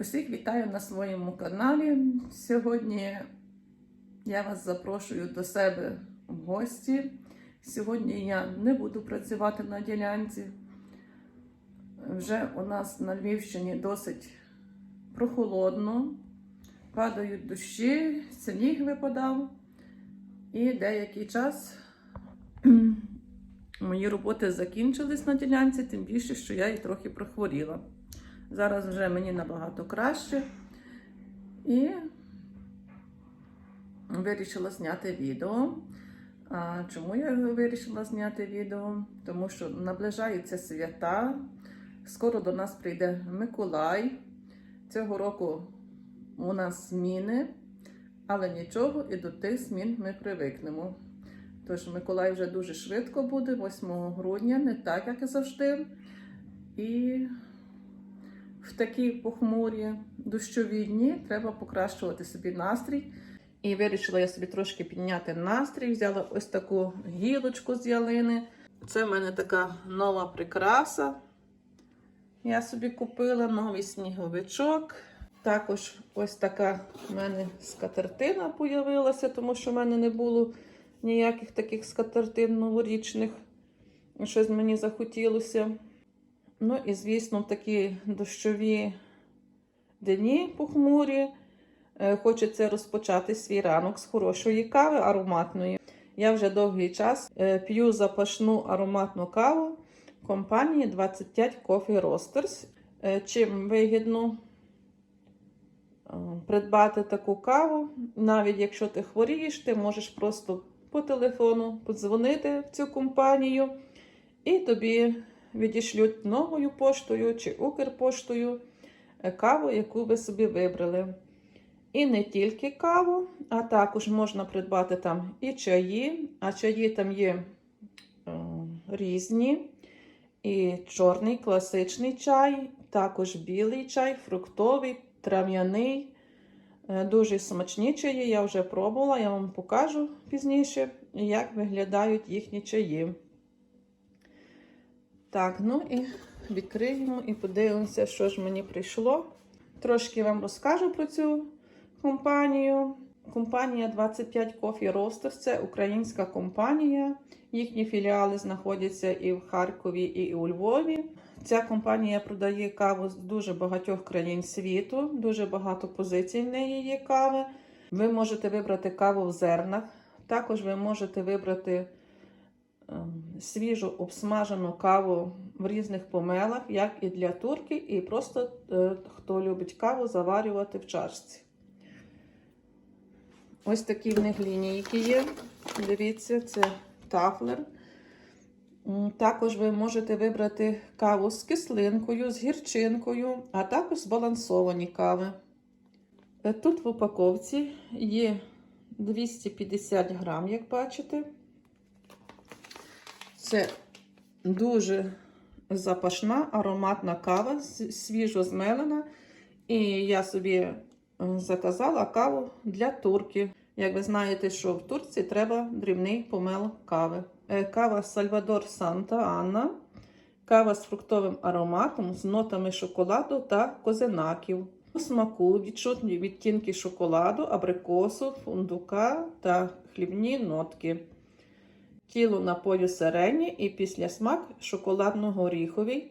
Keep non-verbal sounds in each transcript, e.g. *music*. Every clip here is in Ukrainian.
Усіх вітаю на своєму каналі. Сьогодні я вас запрошую до себе в гості. Сьогодні я не буду працювати на ділянці. Вже у нас на Львівщині досить прохолодно, падають дощі, сніг випадав. І деякий час *clears throat* мої роботи закінчились на ділянці, тим більше, що я і трохи прохворіла. Зараз вже мені набагато краще. І вирішила зняти відео. А чому я вирішила зняти відео? Тому що наближаються свята. Скоро до нас прийде Миколай. Цього року у нас зміни, але нічого, і до тих змін ми привикнемо. Тож Миколай вже дуже швидко буде, 8 грудня, не так, як і завжди. І в такі похмурі дощові дні треба покращувати собі настрій. І вирішила я собі трошки підняти настрій. Взяла ось таку гілочку з ялини. Це в мене така нова прикраса. Я собі купила новий сніговичок. Також ось така в мене скатертина появилася, тому що в мене не було ніяких таких скатертин новорічних. Щось мені захотілося. Ну і, звісно, в такі дощові дні похмурі е, хочеться розпочати свій ранок з хорошої кави ароматної. Я вже довгий час е, п'ю запашну ароматну каву компанії 25 Coffee Roasters. Е, Чим вигідно придбати таку каву, навіть якщо ти хворієш, ти можеш просто по телефону подзвонити в цю компанію і тобі відішлють новою поштою чи Укрпоштою каву, яку ви собі вибрали. І не тільки каву, а також можна придбати там і чаї, а чаї там є е, різні. І чорний класичний чай, також білий чай, фруктовий, трав'яний. Е, Дуже смачні чаї, я вже пробувала, я вам покажу пізніше, як виглядають їхні чаї. Так, ну і відкриємо і подивимося, що ж мені прийшло. Трошки вам розкажу про цю компанію. Компанія 25 Coffee Roasters це українська компанія. Їхні філіали знаходяться і в Харкові, і у Львові. Ця компанія продає каву з дуже багатьох країн світу, дуже багато позицій в неї є кави. Ви можете вибрати каву в зернах. Також ви можете вибрати свіжу обсмажену каву в різних помелах, як і для турки, і просто е, хто любить каву, заварювати в чашці. Ось такі в них лінійки є. Дивіться, це тафлер. Також ви можете вибрати каву з кислинкою, з гірчинкою, а також збалансовані кави. Е, Тут в упаковці є 250 грам, як бачите. Це дуже запашна ароматна кава, свіжо змелена. І я собі е, заказала каву для турки. Як ви знаєте, що в Турції треба дрібний помел кави. Е, Кава Сальвадор Санта Анна, кава з фруктовим ароматом, з нотами шоколаду та козинаків. У смаку відчутні відтінки шоколаду, абрикосу, фундука та хлібні нотки. Тіло напою середнє і після смак шоколадно-горіховий.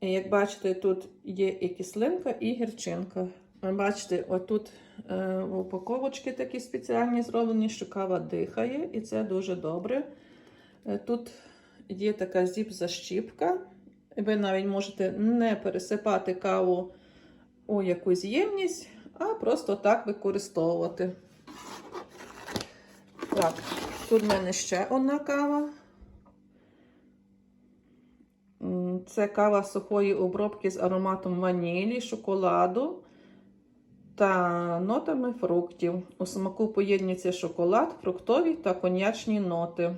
Як бачите, тут є і кислинка, і гірчинка. Бачите, отут е, упаковочки такі спеціальні зроблені, що кава дихає, і це дуже добре. Е, Тут є така зіп-защіпка. Ви навіть можете не пересипати каву у якусь ємність, а просто так використовувати. Так, тут в мене ще одна кава. Це кава сухої обробки з ароматом ванілі, шоколаду та нотами фруктів. У смаку поєднується шоколад, фруктові та коньячні ноти.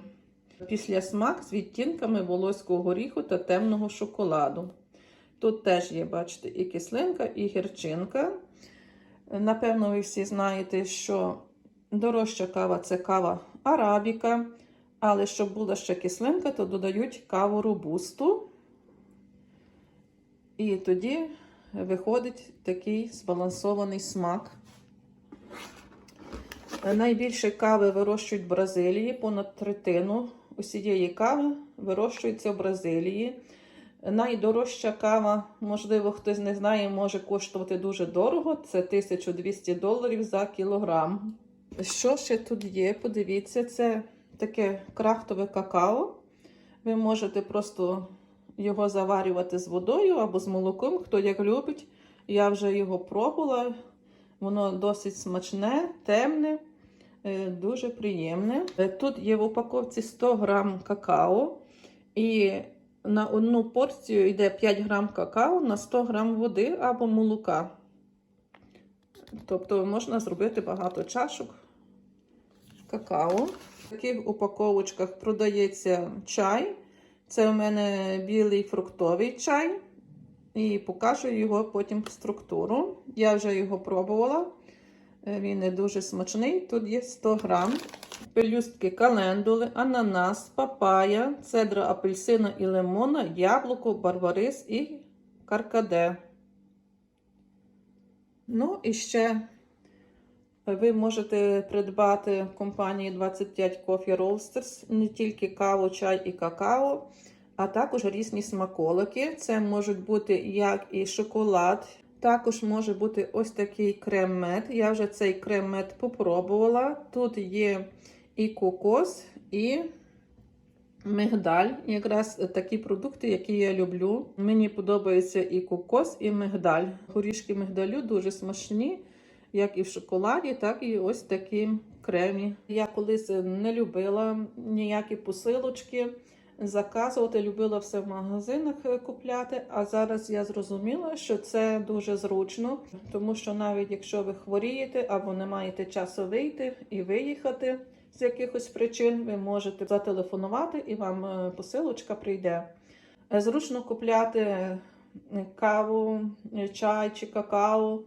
Після смак з відтінками волоського горіху та темного шоколаду. Тут теж є, бачите, і кислинка, і гірчинка. Напевно, ви всі знаєте, що дорожча кава це кава арабіка. Але щоб була ще кислинка, то додають каву робусту. І тоді виходить такий збалансований смак. Найбільше кави вирощують в Бразилії, понад третину усієї кави вирощується в Бразилії. Найдорожча кава, можливо, хтось не знає, може коштувати дуже дорого. Це 1200 доларів за кілограм. Що ще тут є? Подивіться, це таке крафтове какао. Ви можете просто його заварювати з водою або з молоком, хто як любить. Я вже його пробувала. Воно досить смачне, темне, е, дуже приємне. Е, Тут є в упаковці 100 грам какао, і на одну порцію йде 5 грам какао на 100 грам води або молока. Тобто можна зробити багато чашок какао. В таких упаковочках продається чай. Це у мене білий фруктовий чай. І покажу його потім структуру. Я вже його пробувала. Е, Він не дуже смачний. Тут є 100 грам. Пелюстки календули, ананас, папая, цедра апельсина і лимона, яблуко, барбарис і каркаде. Ну і ще ви можете придбати в компанії 25 Coffee Roasters не тільки каву, чай і какао, а також різні смаколики. Це можуть бути як і шоколад. Також може бути ось такий крем-мед. Я вже цей крем-мед попробувала. Тут є і кокос, і мигдаль. Якраз такі продукти, які я люблю. Мені подобається і кокос, і мигдаль. Горішки мигдалю дуже смачні, як і в шоколаді, так і ось такі кремі. Я колись не любила ніякі посилочки заказувати, любила все в магазинах купляти. А зараз я зрозуміла, що це дуже зручно, тому що навіть якщо ви хворієте або не маєте часу вийти і виїхати з якихось причин, ви можете зателефонувати і вам е, посилочка прийде. Е, Зручно купляти е, каву, чай чи какао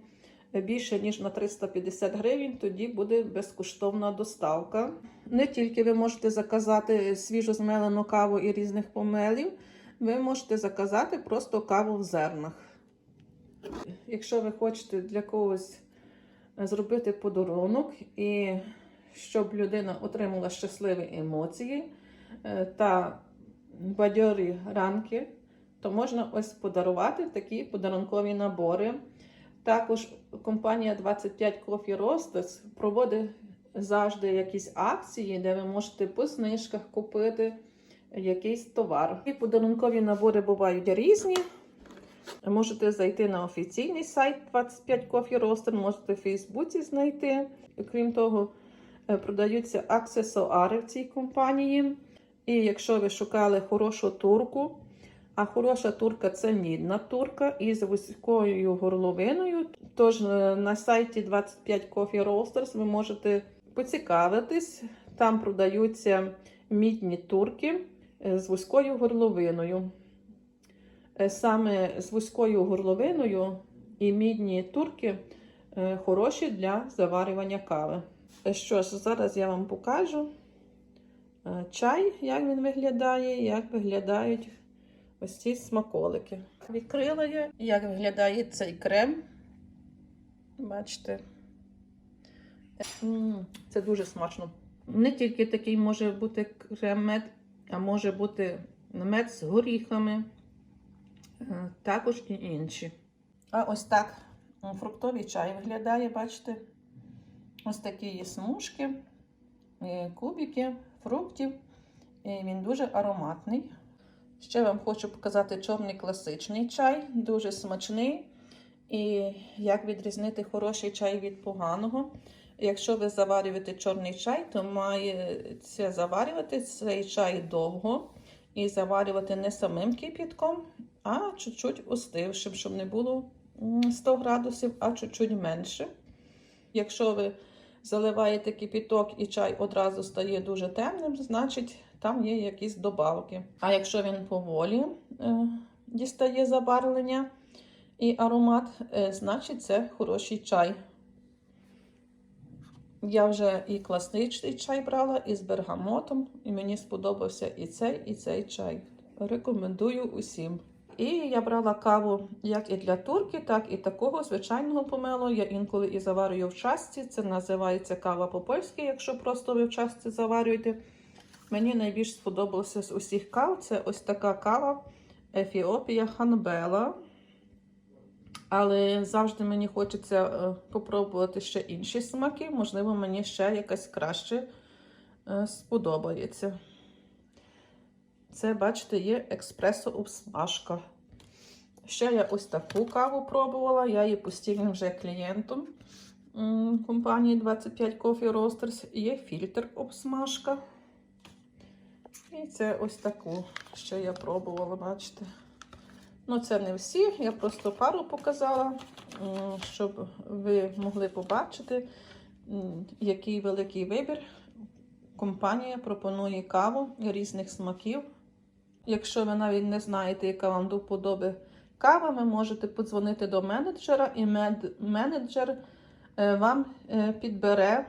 більше ніж на 350 гривень, тоді буде безкоштовна доставка. Не тільки ви можете заказати свіжо змелену каву і різних помелів, ви можете заказати просто каву в зернах. Якщо ви хочете для когось зробити подарунок і щоб людина отримала щасливі емоції е, та бадьорі ранки, то можна ось подарувати такі подарункові набори. Також компанія 25 Coffee Roasters проводить завжди якісь акції, де ви можете по знижках купити якийсь товар. І подарункові набори бувають різні. Можете зайти на офіційний сайт 25 Coffee Roaster, можете в Фейсбуці знайти. Крім того, продаються аксесуари в цій компанії. І якщо ви шукали хорошу турку, а хороша турка це мідна турка із вузькою горловиною. Тож е, на сайті 25 Coffee Roasters ви можете поцікавитись. Там продаються мідні турки е, з вузькою горловиною. Е, Саме з вузькою горловиною і мідні турки е, хороші для заварювання кави. Е, Що ж, зараз я вам покажу е, чай, як він виглядає, як виглядають ось ці смаколики. Відкрила я, як виглядає цей крем. Бачите, це дуже смачно. Не тільки такий може бути крем-мед, а може бути мед з горіхами, е, також і інші. А ось так фруктовий чай виглядає, бачите? Ось такі є смужки, е, кубики фруктів. Він дуже ароматний. Ще вам хочу показати чорний класичний чай, дуже смачний. І як відрізнити хороший чай від поганого. Якщо ви заварюєте чорний чай, то мається заварювати цей чай довго і заварювати не самим кипятком, а чуть-чуть остившим, щоб не було 100 градусів, а чуть-чуть менше. Якщо ви заливаєте кипяток і чай одразу стає дуже темним, значить там є якісь добавки. А якщо він поволі е, дістає забарвлення і аромат, е, значить це хороший чай. Я вже і класничний чай брала, і з бергамотом, і мені сподобався і цей, і цей чай. Рекомендую усім. І я брала каву як і для турки, так і такого звичайного помелу. Я інколи і заварюю в часті. Це називається кава по-польськи, якщо просто ви в часті заварюєте. Мені найбільш сподобалося з усіх кав. Це ось така кава Ефіопія Ханбела. Але завжди мені хочеться е, попробувати ще інші смаки. Можливо, мені ще якась краще е, сподобається. Це, бачите, є експресо обсмажка. Ще я ось таку каву пробувала. Я є постійним вже клієнтом компанії 25 Coffee Roasters. Є фільтр обсмажка. І це ось таку, що я пробувала, бачите. Ну, це не всі, я просто пару показала, щоб ви могли побачити, який великий вибір. Компанія пропонує каву різних смаків. Якщо ви навіть не знаєте, яка вам до вподоби кава, ви можете подзвонити до менеджера, і менеджер е, вам е, підбере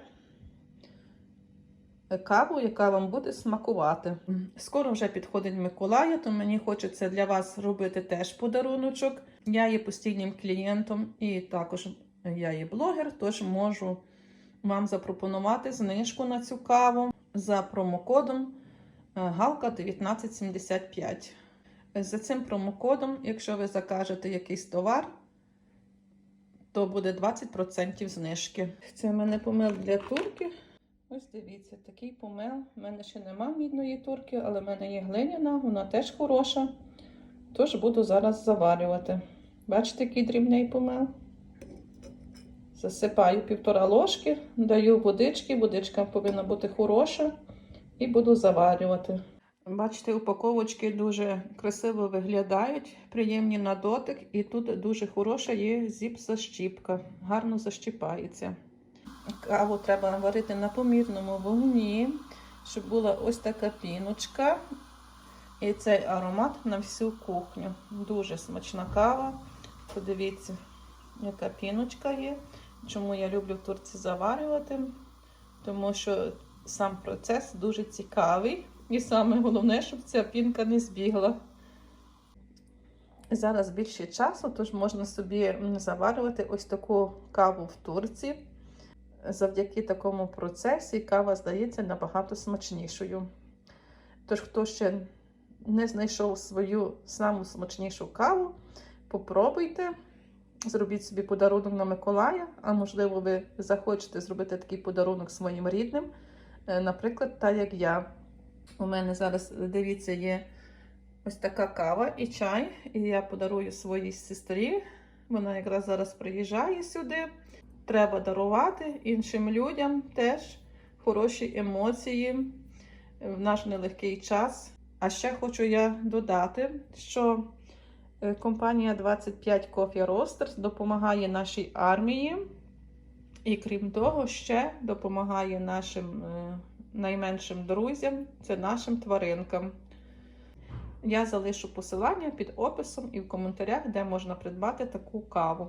каву, яка вам буде смакувати. Скоро вже підходить Миколая, то мені хочеться для вас робити теж подаруночок. Я є постійним клієнтом і також я є блогер, тож можу вам запропонувати знижку на цю каву за промокодом е, Галка 1975. За цим промокодом, якщо ви закажете якийсь товар, то буде 20% знижки. Це в мене помил для турки. Ось дивіться, такий помел. У мене ще нема мідної турки, але в мене є глиняна, вона теж хороша. Тож буду зараз заварювати. Бачите, який дрібний помел? Засипаю півтора ложки, даю водички, водичка повинна бути хороша, і буду заварювати. Бачите, упаковочки дуже красиво виглядають, приємні на дотик, і тут дуже хороша є зіп-защіпка, гарно защіпається. Каву треба варити на помірному вогні, щоб була ось така піночка. І цей аромат на всю кухню. Дуже смачна кава. Подивіться, яка піночка є. Чому я люблю в турці заварювати? Тому що сам процес дуже цікавий. І саме головне, щоб ця пінка не збігла. Зараз більше часу, тож можна собі заварювати ось таку каву в турці. Завдяки такому процесі кава здається набагато смачнішою. Тож, хто ще не знайшов свою саму смачнішу каву, попробуйте, зробіть собі подарунок на Миколая, а можливо, ви захочете зробити такий подарунок своїм рідним. Наприклад, так як я. У мене зараз, дивіться, є ось така кава і чай, і я подарую своїй сестрі. Вона якраз зараз приїжджає сюди. Треба дарувати іншим людям теж хороші емоції в наш нелегкий час. А ще хочу я додати, що компанія 25 Coffee Roasters допомагає нашій армії, і крім того, ще допомагає нашим найменшим друзям, це нашим тваринкам. Я залишу посилання під описом і в коментарях, де можна придбати таку каву.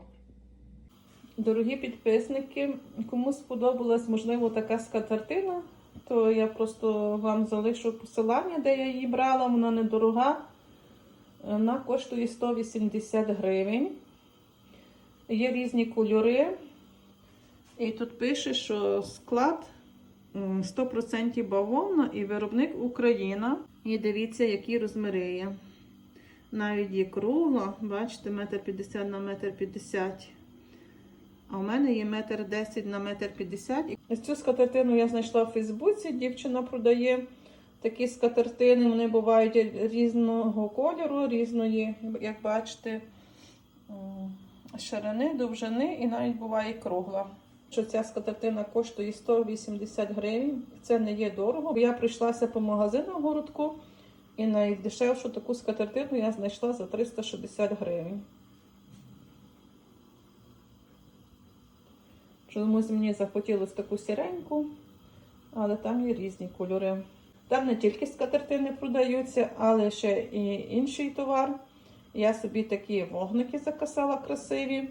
Дорогі підписники, кому сподобалась, можливо, така скатертина, то я просто вам залишу посилання, де я її брала, вона недорога. Вона коштує 180 гривень. Є різні кольори. І тут пише, що склад 100% бавовна і виробник Україна. І дивіться, які розміри є. Навіть є кругла, бачите, 1,50 на 1,50 м. А у мене є 1,10 на 1,50 м. Ось цю скатертину я знайшла в Фейсбуці. Дівчина продає такі скатертини. Вони бувають різного кольору, різної, як бачите, ширини, довжини і навіть буває кругла що ця скатертина коштує 180 гривень. Це не є дорого. Я прийшлася по магазину в городку і найдешевшу таку скатертину я знайшла за 360 гривень. Чомусь мені захотілося таку сіреньку, але там є різні кольори. Там не тільки скатертини продаються, але ще і інший товар. Я собі такі вогники закасала красиві.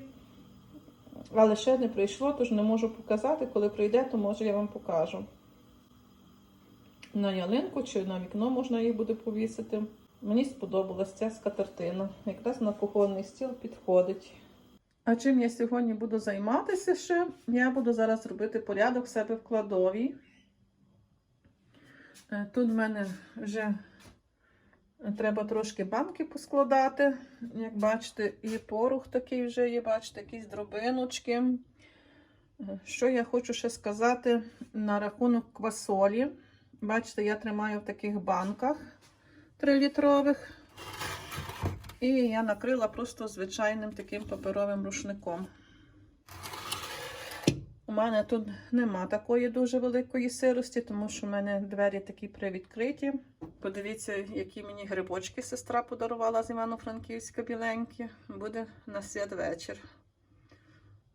Але ще не прийшло, тож не можу показати. Коли прийде, то може я вам покажу. На ялинку чи на вікно можна їх буде повісити. Мені сподобалась ця скатертина. Якраз на кухонний стіл підходить. А чим я сьогодні буду займатися ще? Я буду зараз робити порядок в себе в кладовій. Е, Тут в мене вже треба трошки банки поскладати. Як бачите, і порох такий вже є, бачите, якісь дробиночки. Е, Що я хочу ще сказати на рахунок квасолі. Бачите, я тримаю в таких банках 3-літрових. І я накрила просто звичайним таким паперовим рушником. У мене тут нема такої дуже великої сирості, тому що в мене двері такі привідкриті. Подивіться, які мені грибочки сестра подарувала з Івано-Франківська біленькі. Буде на святвечір.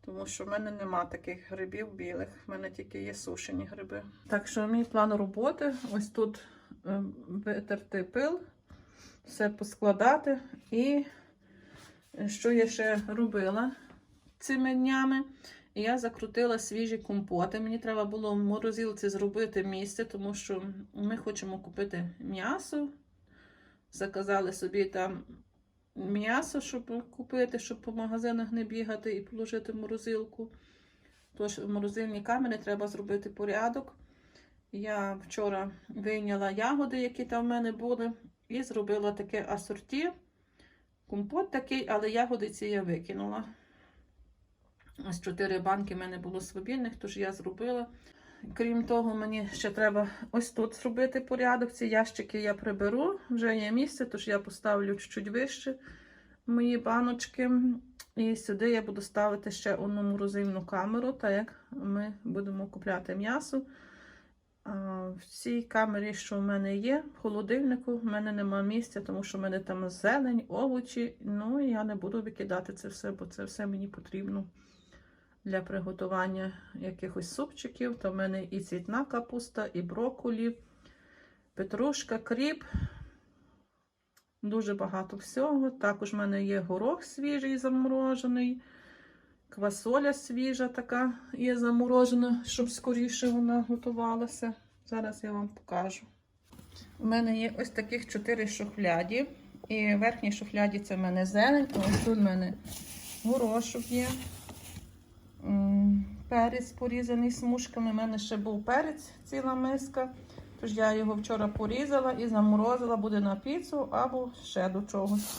Тому що в мене нема таких грибів білих, в мене тільки є сушені гриби. Так що мій план роботи ось тут е, витерти пил, все поскладати. І що я ще робила цими днями? Я закрутила свіжі компоти. Мені треба було в морозилці зробити місце, тому що ми хочемо купити м'ясо. Заказали собі там м'ясо, щоб купити, щоб по магазинах не бігати і положити в морозилку. Тож в морозильній камері треба зробити порядок. Я вчора вийняла ягоди, які там в мене були, і зробила таке асорті. Компот такий, але ягоди ці я викинула. Ось чотири банки в мене було свобільних, тож я зробила. Крім того, мені ще треба ось тут зробити порядок. Ці ящики я приберу, вже є місце, тож я поставлю чуть-чуть вище мої баночки. І сюди я буду ставити ще одну морозильну камеру, так як ми будемо купляти м'ясо. В цій камері, що в мене є, в холодильнику, в мене нема місця, тому що в мене там зелень, овочі. Ну і я не буду викидати це все, бо це все мені потрібно для приготування якихось супчиків. То в мене і цвітна капуста, і брокколі, петрушка, кріп. Дуже багато всього. Також в мене є горох свіжий заморожений, квасоля свіжа така є заморожена, щоб скоріше вона готувалася. Зараз я вам покажу. У мене є ось таких чотири шухляді. І в верхній шухляді це в мене зелень, а ось тут в мене горошок є. Перець порізаний смужками. У мене ще був перець, ціла миска. Тож я його вчора порізала і заморозила, буде на піцу або ще до чогось.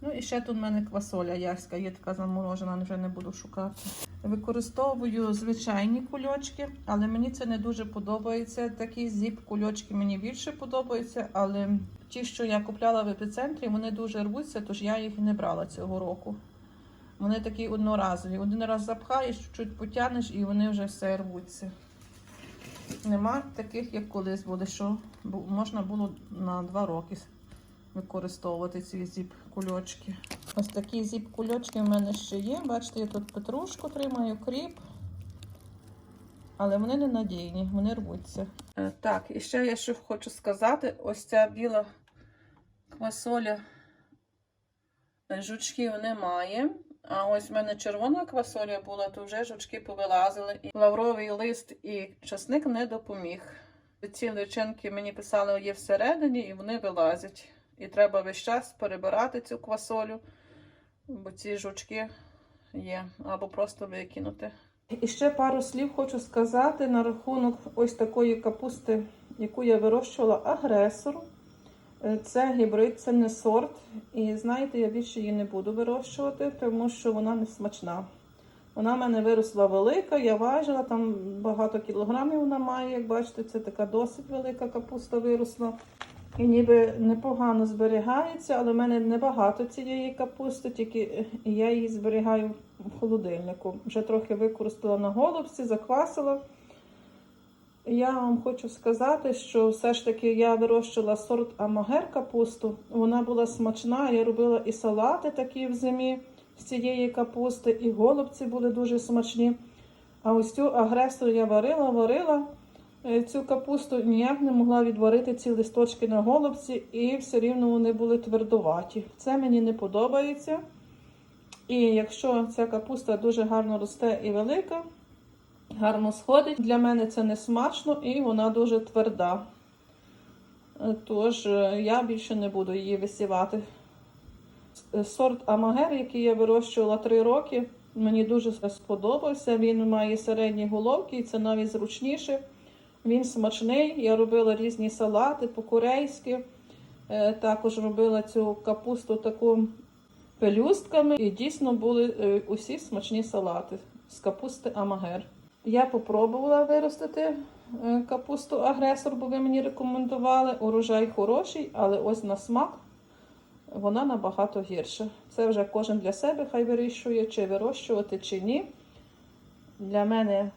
Ну і ще тут в мене квасоля яська, є така заморожена, вже не буду шукати. Використовую звичайні кульочки, але мені це не дуже подобається. Такі зіп-кульочки мені більше подобаються, але ті, що я купляла в епіцентрі, вони дуже рвуться, тож я їх не брала цього року. Вони такі одноразові. Один раз запхаєш, чуть потягнеш і вони вже все рвуться. Нема таких, як колись буде, що можна було на два роки використовувати ці зіп-кульочки. Ось такі зіп-кульочки в мене ще є. Бачите, я тут петрушку тримаю, кріп. Але вони не надійні, вони рвуться. Е, Так, і ще я що хочу сказати: ось ця біла квасоля е, жучків немає. А ось в мене червона квасоля була, то вже жучки повилазили. І лавровий лист і часник не допоміг. Ці личинки мені писали, є всередині, і вони вилазять. І треба весь час перебирати цю квасолю, бо ці жучки є, або просто викинути. І ще пару слів хочу сказати на рахунок ось такої капусти, яку я вирощувала агресор. Е, Це гібрид, це не сорт. І знаєте, я більше її не буду вирощувати, тому що вона не смачна. Вона в мене виросла велика, я важила, там багато кілограмів вона має, як бачите, це така досить велика капуста виросла. І ніби непогано зберігається, але в мене небагато цієї капусти, тільки е, я її зберігаю в холодильнику. Вже трохи використала на голубці, заквасила. Я вам хочу сказати, що все ж таки я вирощила сорт Амагер капусту. Вона була смачна. Я робила і салати такі в зимі з цієї капусти, і голубці були дуже смачні. А ось цю агресор я варила, варила е, цю капусту, ніяк не могла відварити ці листочки на голубці, і все рівно вони були твердуваті. Це мені не подобається. І якщо ця капуста дуже гарно росте і велика, гарно сходить. Для мене це не смачно і вона дуже тверда. Е, Тож е, я більше не буду її висівати. Сорт Амагер, який я вирощувала 3 роки, мені дуже сподобався. Він має середні головки і це навіть зручніше. Він смачний. Я робила різні салати по-корейськи. Е, Також робила цю капусту таку пелюстками. І дійсно були е, усі смачні салати з капусти Амагер. Я попробувала виростити е, капусту агресор, бо ви мені рекомендували. Урожай хороший, але ось на смак вона набагато гірша. Це вже кожен для себе хай вирішує, чи вирощувати, чи ні. Для мене е,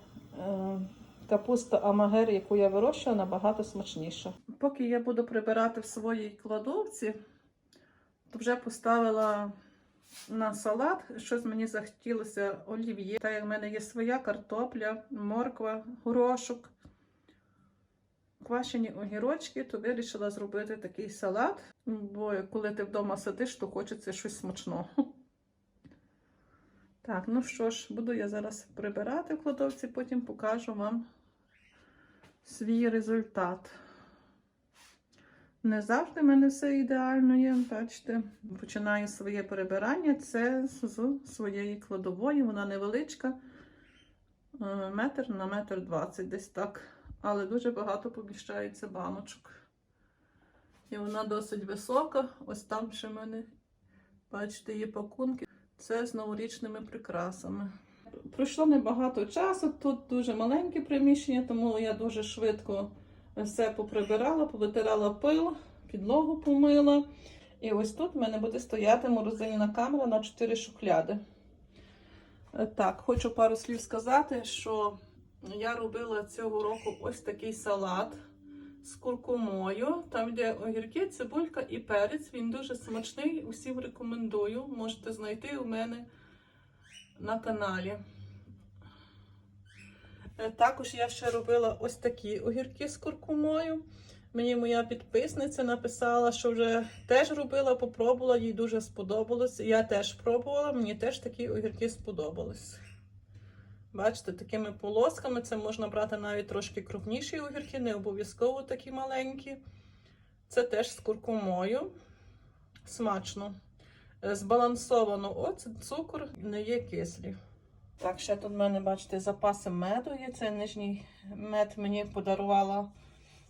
капуста Амагер, яку я вирощую, набагато смачніша. Поки я буду прибирати в своїй кладовці, то вже поставила на салат. Щось мені захотілося олів'є. Так як в мене є своя картопля, морква, горошок, квашені огірочки, то вирішила зробити такий салат. Бо коли ти вдома сидиш, то хочеться щось смачного. *laughs* Так, ну що ж, буду я зараз прибирати в кладовці, потім покажу вам свій результат. Не завжди в мене все ідеально є. Бачите, починаю своє перебирання. Це з своєї кладової. Вона невеличка, е, метр на метр двадцять десь так. Але дуже багато поміщається баночок. І вона досить висока. Ось там ще в мене, бачите, є пакунки. Це з новорічними прикрасами. Пройшло небагато часу, тут дуже маленьке приміщення, тому я дуже швидко все поприбирала, повитирала пил, підлогу помила. І ось тут в мене буде стояти морозильна камера на 4 шухляди. Е, Так, хочу пару слів сказати, що я робила цього року ось такий салат з куркумою. Там йде огірки, цибулька і перець. Він дуже смачний. Усім рекомендую. Можете знайти у мене на каналі. Е, Також я ще робила ось такі огірки з куркумою. Мені моя підписниця написала, що вже теж робила, попробувала, їй дуже сподобалось. Я теж пробувала, мені теж такі огірки сподобались. Бачите, такими полосками це можна брати навіть трошки крупніші огірки, не обов'язково такі маленькі. Це теж з куркумою. Смачно. Е, Збалансовано оцет, цукор, не є кислі. Так, ще тут в мене, бачите, запаси меду є. Це нижній мед мені подарувала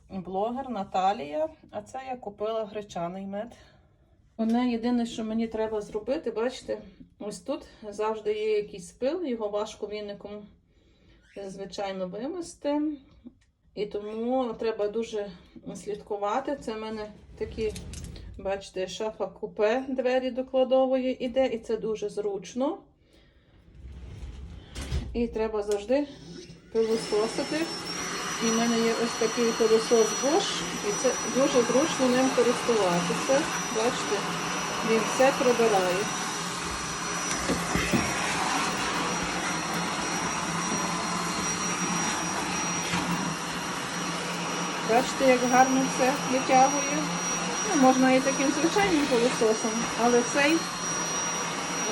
блогер Наталія, а це я купила гречаний мед. Одне єдине, що мені треба зробити, бачите, ось тут завжди є якийсь пил, його важко віником, звичайно, вимести. І тому треба дуже слідкувати. Це в мене такі, бачите, шафа купе двері до кладової іде, і це дуже зручно. І треба завжди пилососити. І в мене є ось такий пилосос Bosch, і це дуже зручно ним користуватися. Бачите, він все прибирає. Бачите, як гарно все витягує. Ну, можна і таким звичайним пилососом, але цей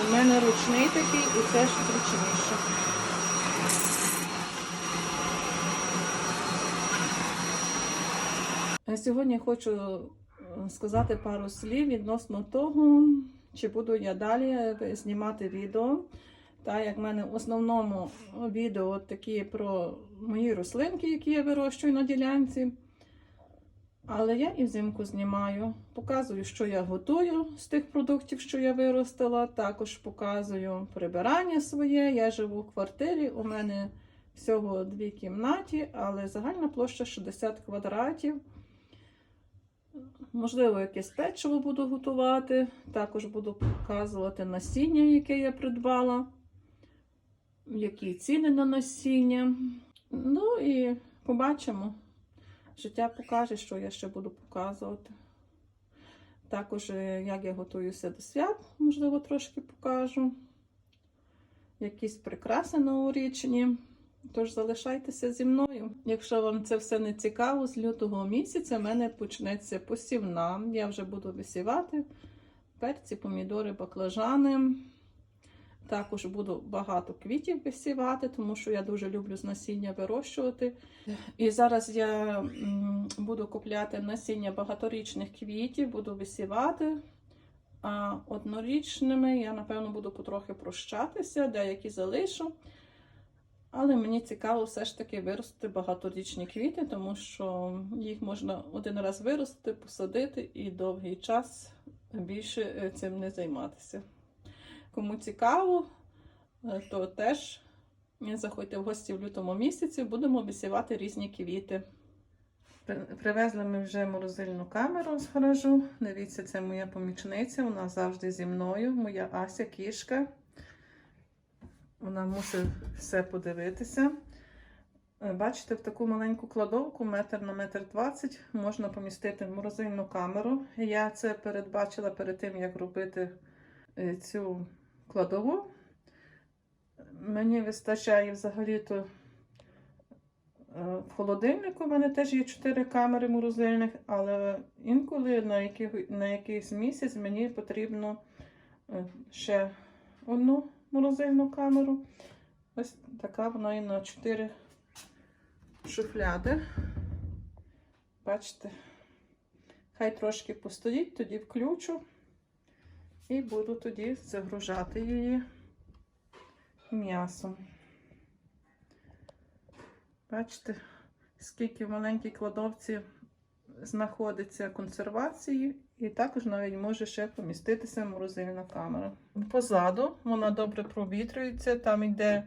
у мене ручний такий і це ж зручніше. А Сьогодні хочу е, сказати пару слів відносно того, чи буду я далі знімати відео. Так, як в мене в основному відео такі про мої рослинки, які я вирощую на ділянці. Але я і взимку знімаю. Показую, що я готую з тих продуктів, що я виростила. Також показую прибирання своє. Я живу в квартирі. У мене всього дві кімнаті, але загальна площа 60 квадратів. Можливо, якесь печиво буду готувати. Також буду показувати насіння, яке я придбала, які ціни на насіння. Ну і побачимо. Життя покаже, що я ще буду показувати. Також, е, як я готуюся до свят, можливо, трошки покажу. Якісь прикраси новорічні. Тож залишайтеся зі мною. Якщо вам це все не цікаво, з лютого місяця в мене почнеться посівна. Я вже буду висівати перці, помідори, баклажани. Також буду багато квітів висівати, тому що я дуже люблю з насіння вирощувати. І зараз я буду купляти насіння багаторічних квітів, буду висівати. А однорічними я, напевно, буду потрохи прощатися, деякі залишу. Але мені цікаво все ж таки виростити багаторічні квіти, тому що їх можна один раз виростити, посадити і довгий час більше е, цим не займатися. Кому цікаво, е, то теж заходьте в гості в лютому місяці, будемо висівати різні квіти. Привезли ми вже морозильну камеру з гаражу. Дивіться, це моя помічниця, вона завжди зі мною, моя Ася кішка. Вона мусить все подивитися. Е, Бачите, в таку маленьку кладовку, метр на метр двадцять, можна помістити морозильну камеру. Я це передбачила перед тим, як робити е, цю кладову. Мені вистачає взагалі-то е, в холодильнику. У мене теж є 4 камери морозильних, але інколи на, який, на якийсь місяць мені потрібно ще одну морозильну камеру. Ось така вона і на 4 шуфляди. Бачите, хай трошки постоїть, тоді включу і буду тоді загружати її м'ясом. Бачите, скільки в маленькій кладовці знаходиться консервації, і також навіть може ще поміститися морозильна камера. Позаду вона добре провітрюється, там йде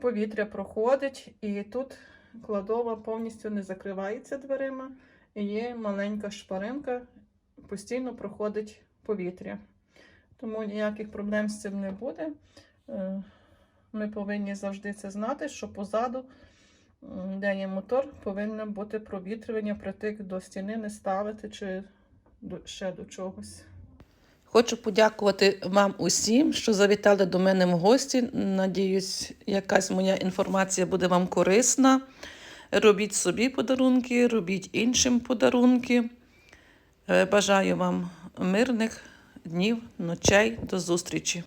повітря проходить, і тут кладова повністю не закривається дверима. І є маленька шпаринка, постійно проходить повітря. Тому ніяких проблем з цим не буде. Е, Ми повинні завжди це знати, що позаду, де є мотор, повинно бути провітрювання, притик до стіни не ставити чи ще до чогось. Хочу подякувати вам усім, що завітали до мене в гості. Надіюсь, якась моя інформація буде вам корисна. Робіть собі подарунки, робіть іншим подарунки. Е, Бажаю вам мирних днів, ночей. До зустрічі!